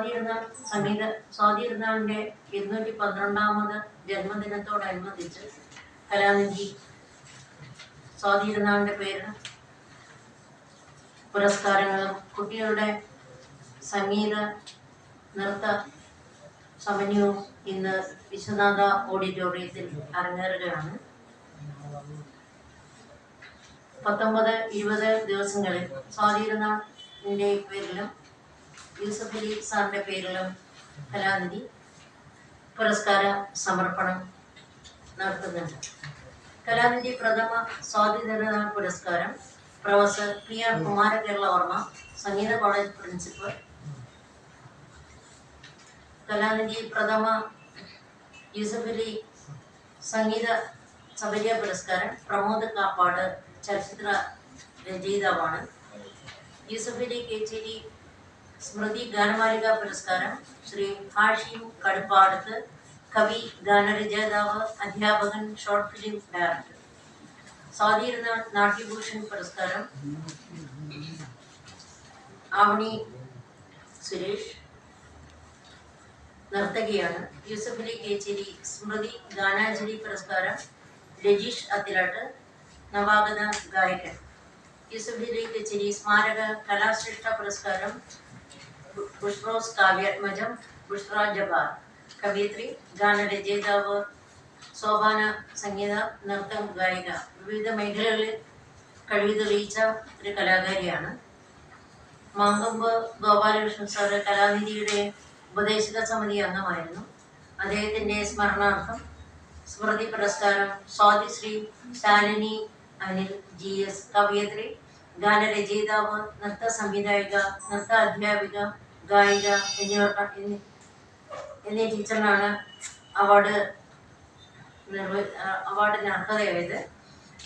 സ്വാതിരുന്നാൾ സംഗീത സ്വാതിരുന്നാളിന്റെ ഇരുന്നൂറ്റി പന്ത്രണ്ടാമത് ജന്മദിനത്തോടനുബന്ധിച്ച് കലാനിധി സ്വാതിരുന്നാളിന്റെ പേരിൽ പുരസ്കാരങ്ങളും കുട്ടികളുടെ സംഗീത നൃത്ത സമന്യവും ഇന്ന് വിശ്വനാഥ ഓഡിറ്റോറിയത്തിൽ അരങ്ങേറുകയാണ്. പത്തൊമ്പത് ഇരുപത് ദിവസങ്ങളിൽ സ്വാതിരുന്നാളിന്റെ പേരിലും യൂസഫ് അലി സാറിന്റെ പേരിലും കലാനിധി പുരസ്കാര സമർപ്പണം നടത്തുന്നുണ്ട്. കലാനിധി പ്രഥമ സ്വാതന്ത്ര്യ പുരസ്കാരം professor P R Kumarakerala Varma സംഗീത കോളേജ് പ്രിൻസിപ്പൽ. കലാനിധി പ്രഥമ യൂസഫ് അലി സംഗീത സബരിയ പുരസ്കാരം പ്രമോദ് കാപ്പാട് ചലച്ചിത്ര രചയിതാവാണ്. യൂസഫ് അലി കേച്ചേരി സ്മൃതി ഗാനമാലിക പുരസ്കാരം ശ്രീ ഹാഷിം കടുപ്പാടത്ത് കവി ഗാനരചയിതാവ് അധ്യാപകൻ ഷോർട്ട് ഫിലിം ഡയറക്ടർ. സ്വാധീനനാഥ് നാട്യഭൂഷൺ പുരസ്കാരം ആവണി സുരേഷ് നർത്തകിയാണ്. യൂസഫ് അലി കേച്ചേരി സ്മൃതി ഗാനാഞ്ജലി പുരസ്കാരം രജീഷ് അത്തിലാട്ട് നവാഗത ഗായകൻ. യൂസഫ് അലി കേച്ചേരി സ്മാരക കലാശ്രേഷ്ഠ പുരസ്കാരം ബുഷ്റോസ് കാവ്യാത്മജം ബുഷ്റ ജബാർ കവിയത്രി ഗാനരചയിതാവ് സോപാന സംഗീത നൃത്തം ഗായിക. വിവിധ മേഖലകളിൽ കഴിവ് തെളിയിച്ച ഒരു കലാകാരിയാണ്. മാങ്കൊമ്പ് ഗോപാലകൃഷ്ണൻ സാറ് കലാനിധിയുടെ ഉപദേശക സമിതി അംഗമായിരുന്നു. അദ്ദേഹത്തിന്റെ സ്മരണാർത്ഥം സ്മൃതി പുരസ്കാരം സ്വാതിശ്രീ ശാലിനി അനിൽ ജി എസ് കവയത്രി ഗാനരചയിതാവ് നൃത്ത സംവിധായിക നൃത്ത അധ്യാപിക ഗായിക എന്നിവർ എന്നി- ടീച്ചറിനാണ് അവാർഡ് അവാർഡിന് അർഹതയായത്.